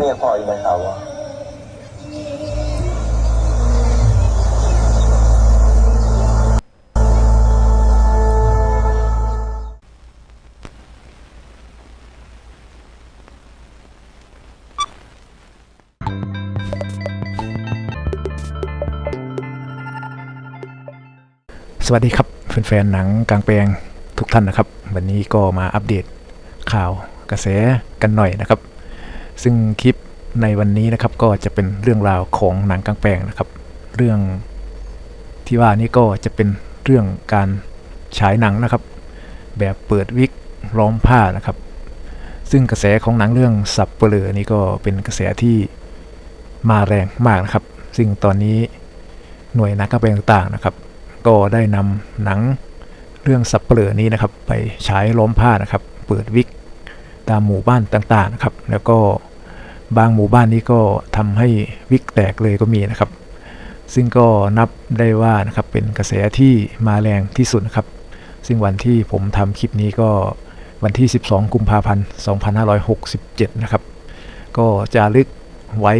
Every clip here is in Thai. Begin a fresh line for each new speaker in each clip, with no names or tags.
เรียกพ่ออีกไหมครับว่า
สวัสดีครับแฟนๆหนังกลางแปลงทุกท่านนะครับ วันนี้ก็มาอัปเดตข่าวกระแสกันหน่อยนะครับ ซึ่งคลิปในวันนี้นะครับก็จะเป็นเรื่องราวของหนังกลางแปลงนะครับ เรื่องที่ว่านี่ก็จะเป็นเรื่องการฉายหนังนะครับ แบบเปิดวิกล้อมผ้านะครับ ซึ่งกระแสของหนังเรื่องสับเปลือนี่ก็เป็นกระแสที่มาแรงมากนะครับ ซึ่งตอนนี้หน่วยนักกลางแปลงต่างๆนะครับ ก็ได้นำหนังเรื่องสับเปลือนี้นะครับ ไปฉายล้อมผ้านะครับ เปิดวิก ตามหมู่บ้านต่างๆนะครับ แล้วก็บางหมู่บ้านนี้ก็ทำให้วิกแตกเลยก็มีนะครับ ซึ่งก็นับได้ว่านะครับเป็นกระแสที่มาแรงที่สุดนะครับ ซึ่งวันที่ผมทำคลิปนี้ก็วันที่ 12 กุมภาพันธ์ 2567 นะครับ ก็จะลึกไว้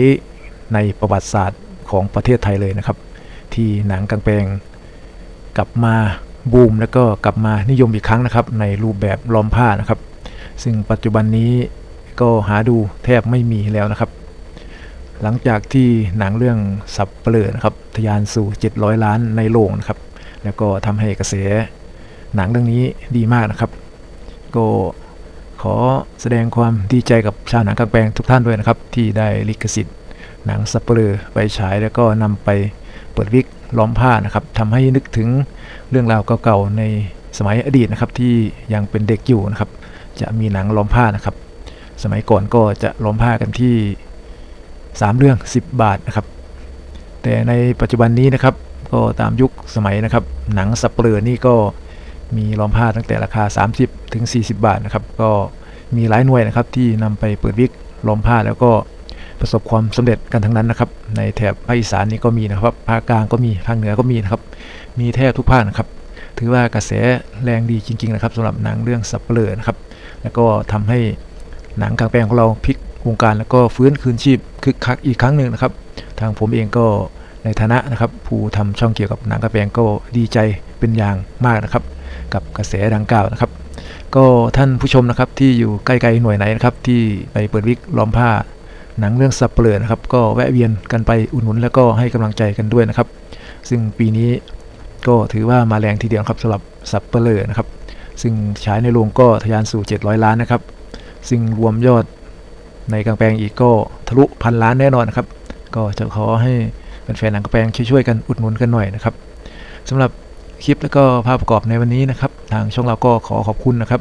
ในประวัติศาสตร์ของประเทศไทยเลยนะครับ ที่หนังกางแปลงกลับมาบูมแล้วก็กลับมานิยมอีกครั้งนะครับ ในรูปแบบล้อมผ้านะครับ ซึ่งปัจจุบันนี้ก็หาดูแทบไม่มีแล้วนะครับ หลังจากที่หนังเรื่องสับเปลือนะครับทะยานสู่ 700 ล้านในโรงนะครับ แล้วก็ทำให้กระแสหนังเรื่องนี้ดีมากนะครับ ก็ขอแสดงความดีใจกับชาวหนังกลางแปลงทุกท่านด้วยนะครับ ที่ได้ลิขสิทธิ์ หนังสับเปลือไปฉายแล้วก็นำไปเปิดวิกล้อมผ้านะครับทำให้นึกถึงเรื่องราวเก่าๆในสมัยอดีตนะครับที่ยังเป็นเด็กอยู่นะครับ จะมีหนังล้อมผ้านะครับ สมัยก่อนก็จะล้อมผ้ากันที่ 3 เรื่อง 10 บาทนะครับ แต่ในปัจจุบันนี้นะครับ ก็ตามยุคสมัยนะครับ หนังสับเปลือนี่ก็มีล้อมผ้าตั้งแต่ราคา 30 ถึง 40 บาทนะครับ ก็มีหลายหน่วยนะครับที่นำไปเปิดวิกล้อมผ้าแล้วก็ประสบความสำเร็จกันทั้งนั้นนะครับ ในแถบภาคอีสานนี่ก็มีนะครับภาคกลางก็มีภาคเหนือก็มีนะครับ มีแทบทุกภาคนะครับ ถือว่ากระแสแรงดีจริงๆนะครับสำหรับหนังเรื่องสับเปลือนะครับ แล้วก็ทำให้หนังกลางแปลงของเราพลิกวงการแล้วก็ฟื้นคืนชีพคึกคักอีกครั้งหนึ่งนะครับ ทางผมเองก็ในฐานะนะครับ ผู้ทำช่องเกี่ยวกับหนังกลางแปลงก็ดีใจเป็นอย่างมากนะครับ กับกระแสดังกล่าวนะครับ ก็ท่านผู้ชมนะครับที่อยู่ใกล้ๆหน่วยไหนนะครับที่ไปเปิดวิกล้อมผ้าหนังเรื่องสับเปลือนะครับ ก็แวะเวียนกันไปอุดหนุนแล้วก็ให้กำลังใจกันด้วยนะครับ ซึ่งปีนี้ ก็ถือว่ามาแรงทีเดียวครับสำหรับสับเปลือนะครับ ซึ่งฉายในโรงก็ทะยานสู่ 700 ล้านนะครับ ซึ่งรวมยอดในกลางแปลงอีกก็ทะลุพันล้านแน่นอนนะครับ ก็จะขอให้แฟนๆหนังกลางแปลงช่วยๆกันอุดหนุนกันหน่อยนะครับสำหรับคลิปแล้วก็ภาพประกอบในวันนี้นะครับ ทางช่องเราก็ขอขอบคุณนะครับ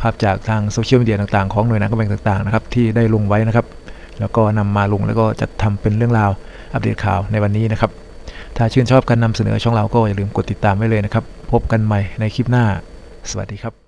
ภาพจากทางโซเชียลมีเดียต่างๆของหน่วยงานกลางแปลงต่างๆนะครับที่ได้ลงไว้นะครับ แล้วก็นำมาลงแล้วก็จะทำเป็นเรื่องราวอัปเดตข่าวในวันนี้นะครับ ถ้าชื่นชอบการนำเสนอช่องเราก็อย่าลืมกดติดตามไว้เลยนะครับ พบกันใหม่ในคลิปหน้า สวัสดีครับ